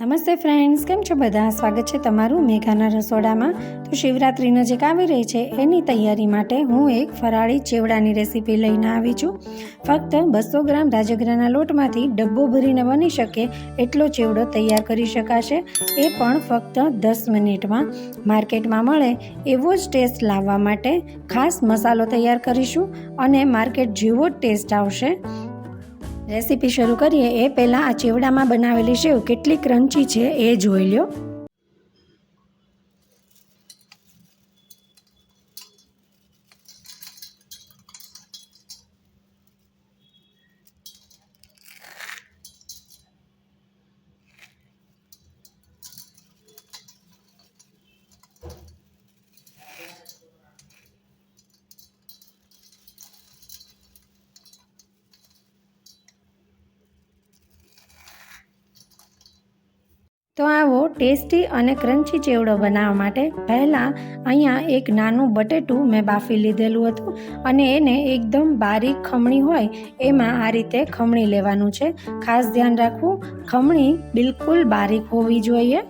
નમસ્તે ફ્રેન્ડ્સ કેમ છો બધા? સ્વાગત છે તમારું મેઘાના રસોડામાં. તો શિવરાત્રી નજીક આવી રહી છે, એની તૈયારી માટે હું એક ફરાળી ચેવડાની રેસીપી લઈને આવી છું. ફક્ત બસો ગ્રામ રાજગરાના લોટમાંથી ડબ્બો ભરીને બની શકે એટલો ચેવડો તૈયાર કરી શકાશે. એ પણ ફક્ત દસ મિનિટમાં. માર્કેટમાં મળે એવો જ ટેસ્ટ લાવવા માટે ખાસ મસાલો તૈયાર કરીશું અને માર્કેટ જેવો જ ટેસ્ટ આવશે. રેસીપી શરૂ કરીએ, એ પહેલાં આ ચેવડામાં બનાવેલી સેવ કેટલી ક્રન્ચી છે એ જોઈ લો તો આવો ટેસ્ટી અને ક્રન્ચી ચેવડો બનાવવા માટે પહેલાં અહીંયા એક નાનું બટેટું મેં બાફી લીધેલું હતું અને એને એકદમ બારીક ખમણી હોય એમાં આ રીતે ખમણી લેવાનું છે. ખાસ ધ્યાન રાખવું, ખમણી બિલકુલ બારીક હોવી જોઈએ.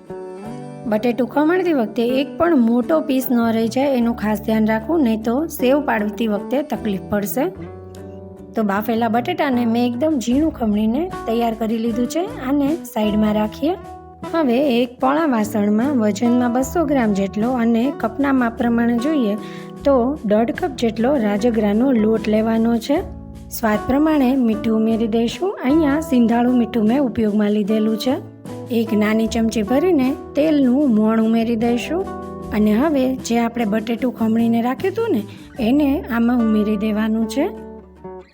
બટેટું ખમણતી વખતે એક પણ મોટો પીસ ન રહી જાય એનું ખાસ ધ્યાન રાખવું, નહીં તો સેવ પાડતી વખતે તકલીફ પડશે. તો બાફેલા બટેટાને મેં એકદમ ઝીણું ખમણીને તૈયાર કરી લીધું છે. આને સાઈડમાં રાખીએ. હવે એક પોળા વાસણમાં વજનમાં બસો ગ્રામ જેટલો અને કપના માપ પ્રમાણે જોઈએ તો દોઢ કપ જેટલો રાજગરાનો લોટ લેવાનો છે. સ્વાદ પ્રમાણે મીઠું ઉમેરી દઈશું. અહીંયા સિંધાળું મીઠું મેં ઉપયોગમાં લીધેલું છે. એક નાની ચમચી ભરીને તેલનું મોણ ઉમેરી દઈશું. અને હવે જે આપણે બટેટું ખમણીને રાખ્યું હતું ને, એને આમાં ઉમેરી દેવાનું છે.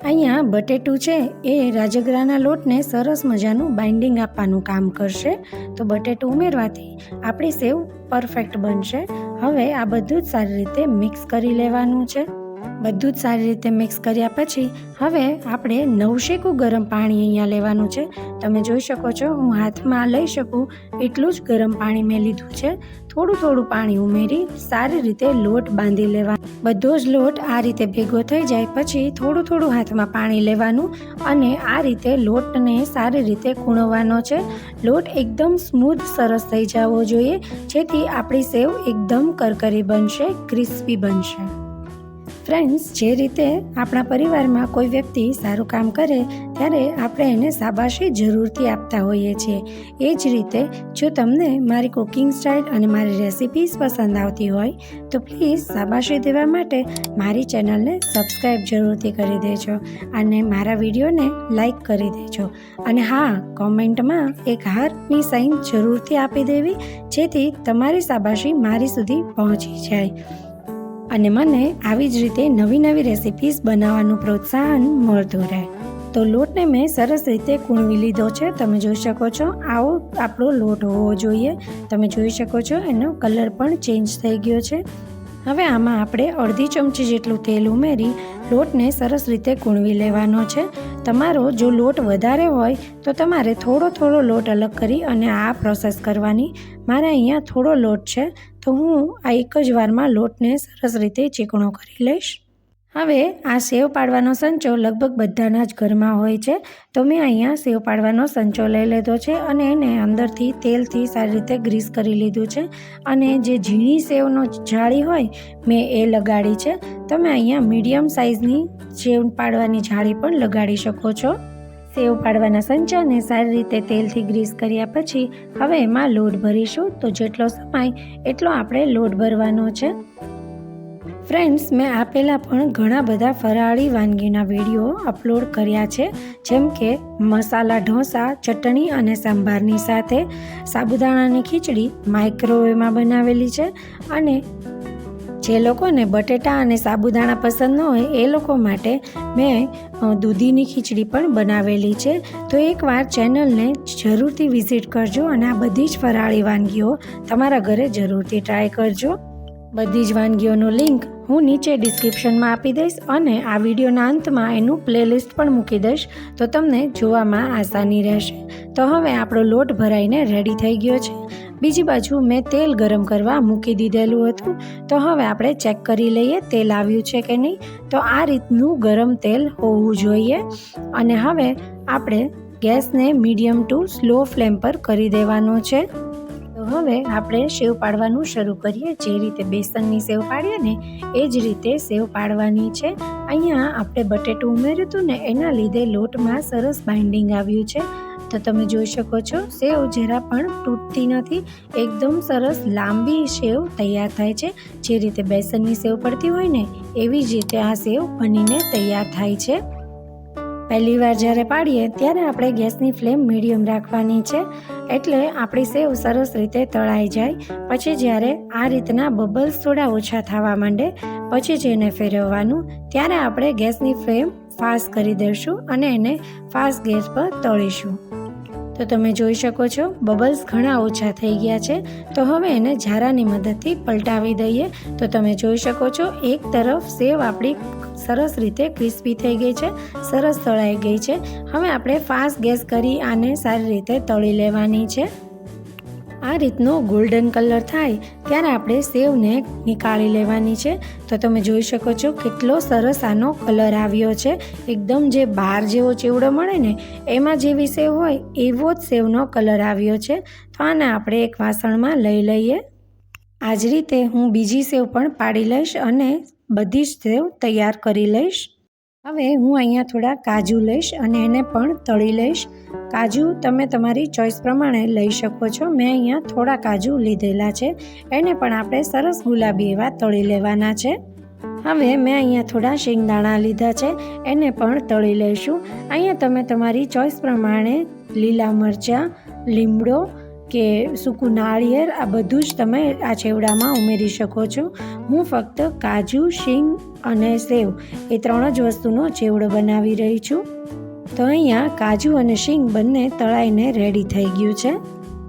અહીંયા બટેટું છે એ રાજગરાના લોટને સરસ મજાનું બાઇન્ડિંગ આપવાનું કામ કરશે. તો બટેટું ઉમેરવાથી આપણી સેવ પરફેક્ટ બનશે. હવે આ બધું જ સારી રીતે મિક્સ કરી લેવાનું છે. બધું જ સારી રીતે મિક્સ કર્યા પછી હવે આપણે નવશેકું ગરમ પાણી અહીંયા લેવાનું છે. તમે જોઈ શકો છો, હું હાથમાં લઈ શકું એટલું જ ગરમ પાણી મેં લીધું છે. થોડું થોડું પાણી ઉમેરી સારી રીતે લોટ બાંધી લેવા. બધો જ લોટ આ રીતે ભેગો થઈ જાય પછી થોડું થોડું હાથમાં પાણી લેવાનું અને આ રીતે લોટને સારી રીતે કૂણવવાનો છે. લોટ એકદમ સ્મૂથ સરસ થઈ જવો જોઈએ, જેથી આપણી સેવ એકદમ કરકરી બનશે, ક્રિસ્પી બનશે. ફ્રેન્ડ્સ જે રીતે આપણા પરિવારમાં કોઈ વ્યક્તિ સારું કામ કરે, ત્યારે આપણે એને શાબાશી જરૂરથી આપતા હોઈએ છીએ. એ જ રીતે જો તમને મારી કુકિંગ સ્ટાઇલ અને મારી રેસિપીઝ પસંદ આવતી હોય, તો પ્લીઝ શાબાશી દેવા માટે મારી ચેનલને સબસ્ક્રાઈબ જરૂરથી કરી દેજો અને મારા વિડીયોને લાઈક કરી દેજો. અને હા કોમેન્ટમાં એક હારની સાઇન જરૂરથી આપી દેવી, જેથી તમારી શાબાશી મારી સુધી પહોંચી જાય. અને મને આવી જ રીતે નવી નવી રેસિપીઝ બનાવવાનું પ્રોત્સાહન મળતું રહે. તો લોટને મેં સરસ રીતે કૂણવી લીધો છે. તમે જોઈ શકો છો, આવો આપણો લોટ હોવો જોઈએ. તમે જોઈ શકો છો, એનો કલર પણ ચેન્જ થઈ ગયો છે. હવે આમાં આપણે અડધી ચમચી જેટલું તેલ ઉમેરી લોટને સરસ રીતે કૂણવી લેવાનો છે. તમારો જો લોટ વધારે હોય તો તમારે થોડો થોડો લોટ અલગ કરી અને આ પ્રોસેસ કરવાની. મારે અહીંયા થોડો લોટ છે તો હું આ એક જ વારમાં લોટને સરસ રીતે ચીકણો કરી લઈશ. હવે આ સેવ પાડવાનો સંચો લગભગ બધાના જ ઘરમાં હોય છે. તો મેં અહીંયા સેવ પાડવાનો સંચો લઈ લીધો છે અને એને અંદરથી તેલથી સારી રીતે ગ્રીસ કરી લીધું છે. અને જે ઝીણી સેવનો જાળી હોય, મેં એ લગાડી છે. તમે અહીંયા મીડિયમ સાઇઝની સેવ પાડવાની જાળી પણ લગાડી શકો છો. સેવ પાડવાના સંચાને સારી રીતે તેલથી ગ્રીસ કર્યા પછી હવે એમાં લોટ ભરીશું. તો જેટલો સમાય, એટલો આપણે લોટ ભરવાનો છે. ફ્રેન્ડ્સ મેં આ પહેલાં પણ ઘણા બધા ફરાળી વાનગીના વીડિયો અપલોડ કર્યા છે, જેમ કે મસાલા ઢોસા, ચટણી અને સાંભારની સાથે, સાબુદાણાની ખીચડી માઇક્રોવેવમાં બનાવેલી છે અને જે લોકોને બટેટા અને સાબુદાણા પસંદ ન હોય, એ લોકો માટે મેં દૂધીની ખીચડી પણ બનાવેલી છે. તો એકવાર ચેનલને જરૂરથી વિઝિટ કરજો અને આ બધી જ ફરાળી વાનગીઓ તમારા ઘરે જરૂરથી ટ્રાય કરજો. બધી જ વાનગીઓનું લિંક હું નીચે ડિસ્ક્રિપ્શનમાં આપી દઈશ અને આ વિડીયોના અંતમાં એનું પ્લેલિસ્ટ પણ મૂકી દઈશ, તો તમને જોવામાં આસાની રહેશે. તો હવે આપણો લોટ ભરાઈને રેડી થઈ ગયો છે. બીજી બાજુ મેં તેલ ગરમ કરવા મૂકી દીધેલું હતું. તો હવે આપણે ચેક કરી લઈએ તેલ આવ્યું છે કે નહીં. તો આ રીતનું ગરમ તેલ હોવું જોઈએ. અને હવે આપણે ગેસને મીડિયમ ટુ સ્લો ફ્લેમ પર કરી દેવાનો છે. હવે આપણે સેવ પાડવાનું શરૂ કરીએ. જે રીતે બેસનની સેવ પાડીએ ને, એ જ રીતે સેવ પાડવાની છે. અહીંયા આપણે બટેટું ઉમેર્યું હતું ને, એના લીધે લોટમાં સરસ બાઇન્ડિંગ આવ્યું છે. તો તમે જોઈ શકો છો, સેવ જરા પણ તૂટતી નથી. એકદમ સરસ લાંબી સેવ તૈયાર થાય છે. જે રીતે બેસનની સેવ પડતી હોય ને, એવી જ રીતે આ સેવ બનીને તૈયાર થાય છે. પહેલી વાર જ્યારે પાડીએ ત્યારે આપણે ગેસની ફ્લેમ મીડિયમ રાખવાની છે એટલે આપણી સેવ સરસ રીતે તળાઈ જાય. પછી જ્યારે આ રીતના બબલ્સ થોડા ઓછા થવા માંડે, પછી જ એને ફેરવવાનું. ત્યારે આપણે ગેસની ફ્લેમ ફાસ્ટ કરી દઈશું અને એને ફાસ્ટ ગેસ પર તળીશું. તો તમે જોઈ શકો છો, બબલ્સ ઘણા ઓછા થઈ ગયા છે. તો હવે એને ઝારાની મદદથી પલટાવી દઈએ. તો તમે જોઈ શકો છો, એક તરફ સેવ આપણી સરસ રીતે ક્રિસ્પી થઈ ગઈ છે, સરસ તળાઈ ગઈ છે. હવે આપણે ફાસ્ટ ગેસ કરી આને સારી રીતે તળી લેવાની છે. આ રીતનો ગોલ્ડન કલર થાય ત્યારે આપણે સેવને નીકાળી લેવાની છે. તો તમે જોઈ શકો છો કેટલો સરસ આનો કલર આવ્યો છે. એકદમ જે બહાર જેવો ચેવડો મળે ને, એમાં જેવી સેવ હોય એવો જ સેવનો કલર આવ્યો છે. તો આને આપણે એક વાસણમાં લઈ લઈએ. આ જ રીતે હું બીજી સેવ પણ પાડી લઈશ અને બધી જ સેવ તૈયાર કરી લઈશ. હવે હું અહીંયા થોડા કાજુ લઈશ અને એને પણ તળી લઈશ. કાજુ તમે તમારી ચોઈસ પ્રમાણે લઈ શકો છો. મેં અહીંયા થોડા કાજુ લીધેલા છે. એને પણ આપણે સરસ ગુલાબી એવા તળી લેવાના છે. હવે મેં અહીંયા થોડા શેંગદાણા લીધા છે. એને પણ તળી લઈશું. અહીંયા તમે તમારી ચોઈસ પ્રમાણે લીલા મરચાં, લીમડો કે સૂકું નાળિયેર, આ બધું જ તમે આ ચેવડામાં ઉમેરી શકો છો. હું ફક્ત કાજુ, શીંગ અને સેવ એ ત્રણ જ વસ્તુનો ચેવડો બનાવી રહી છું. તો અહીંયા કાજુ અને શીંગ બંને તળાઈને રેડી થઈ ગયું છે.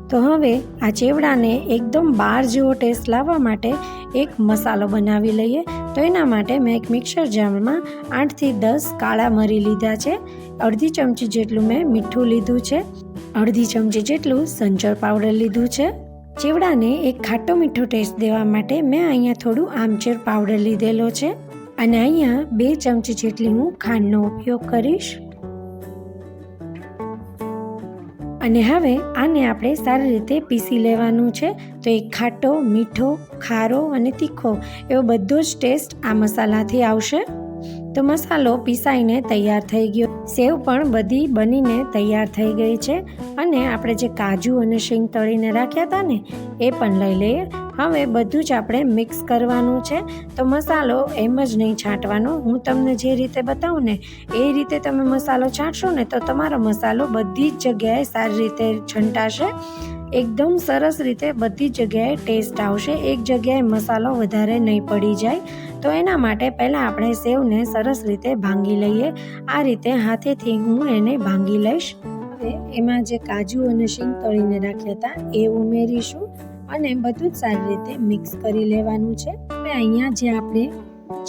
તો હવે આ ચેવડાને એકદમ બાર જેવો ટેસ્ટ લાવવા માટે એક મસાલો બનાવી લઈએ. તો એના માટે મેં એક મિક્સર જારમાં આઠથી દસ કાળા મરી લીધા છે. અડધી ચમચી જેટલું મેં મીઠું લીધું છે. અડધી ચમચી જેટલું સંચર પાવડર લીધું છે. ચેવડાને એક ખાટો મીઠો ટેસ્ટ દેવા માટે મેં અહીંયા થોડું આમચેર પાવડર લીધેલો છે અને અહીંયા બે ચમચી જેટલી હું ખાંડનો ઉપયોગ કરીશ. અને હવે આને આપણે સારી રીતે પીસી લેવાનું છે. તો એ ખાટો મીઠો, ખારો અને તીખો એવો બધો જ ટેસ્ટ આ મસાલાથી આવશે. તો મસાલો પીસાઈને તૈયાર થઈ ગયો. સેવ પણ બધી બનીને તૈયાર થઈ ગઈ છે. અને આપણે જે કાજુ અને શીંગ તળીને રાખ્યા હતા ને, એ પણ લઈ લઈએ. હવે બધું જ આપણે મિક્સ કરવાનું છે. તો મસાલો એમ જ નહીં છાંટવાનો. હું તમને જે રીતે બતાવું ને, એ રીતે તમે મસાલો છાંટશો ને, તો તમારો મસાલો બધી જ જગ્યાએ સારી રીતે છંટાશે. એકદમ સરસ રીતે બધી જગ્યાએ ટેસ્ટ આવશે. એક જગ્યાએ મસાલો વધારે નહીં પડી જાય. તો એના માટે પહેલાં આપણે સેવને સરસ રીતે ભાંગી લઈએ. આ રીતે હાથેથી હું એને ભાંગી લઈશ. હવે એમાં જે કાજુ અને શીંગ તળીને રાખ્યા હતા એ ઉમેરીશું અને બધું જ સારી રીતે મિક્સ કરી લેવાનું છે. હવે અહીંયા જે આપણે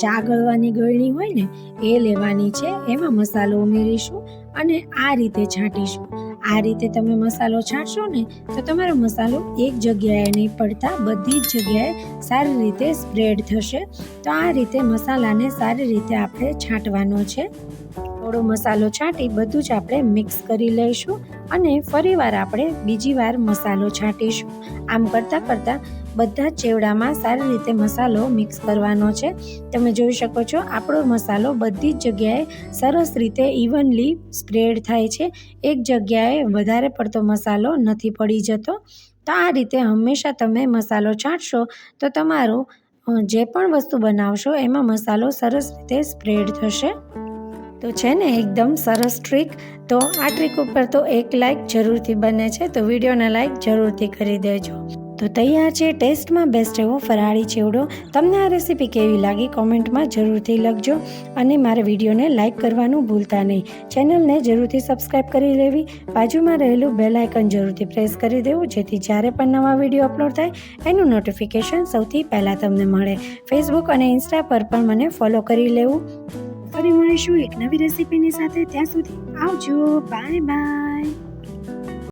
ચા ગળવાની ગળણી હોય ને એ લેવાની છે. એમાં મસાલો ઉમેરીશું અને આ રીતે છાંટીશું. આ રીતે તમે મસાલો છાંટશો ને, તો તમારો મસાલો એક જગ્યાએ નહીં પડતા, બધી જ જગ્યાએ સારી રીતે સ્પ્રેડ થશે. તો આ રીતે મસાલાને સારી રીતે આપણે છાંટવાનો છે. થોડો મસાલો છાંટી બધું જ આપણે મિક્સ કરી લઈશું અને ફરીવાર આપણે બીજી વાર મસાલો છાંટીશું. આમ કરતાં કરતાં બધા ચેવડામાં સારી રીતે મસાલો મિક્સ કરવાનો છે. તમે જોઈ શકો છો, આપણો મસાલો બધી જ જગ્યાએ સરસ રીતે ઇવનલી સ્પ્રેડ થાય છે. એક જગ્યાએ વધારે પડતો મસાલો નથી પડી જતો. તો આ રીતે હંમેશા તમે મસાલો છાંટશો તો તમારો જે પણ વસ્તુ બનાવશો એમાં મસાલો સરસ રીતે સ્પ્રેડ થશે. તો છે ને, એકદમ સરસ ટ્રીક તો આ ટ્રીક ઉપર તો એક લાઇક જરૂરથી બને છે, તો વિડીયોને લાઇક જરૂરથી કરી દેજો. તો તૈયાર છે, ટેસ્ટમાં બેસ્ટ એવો ફરાળી ચેવડો. તમને આ રેસીપી કેવી લાગી કોમેન્ટમાં જરૂરથી લખજો અને મારા વિડીયોને લાઇક કરવાનું ભૂલતા નહીં. ચેનલને જરૂરથી સબસ્ક્રાઈબ કરી લેવી. બાજુમાં રહેલું બેલ આઇકન જરૂરથી પ્રેસ કરી દેવું, જેથી જ્યારે પણ નવા વીડિયો અપલોડ થાય, એનું નોટિફિકેશન સૌથી પહેલાં તમને મળે. ફેસબુક અને ઇન્સ્ટા પર પણ મને ફોલો કરી લેવું. ફરી મળીશું એક નવી રેસીપીની સાથે. ત્યાં સુધી આવજો. Bye bye.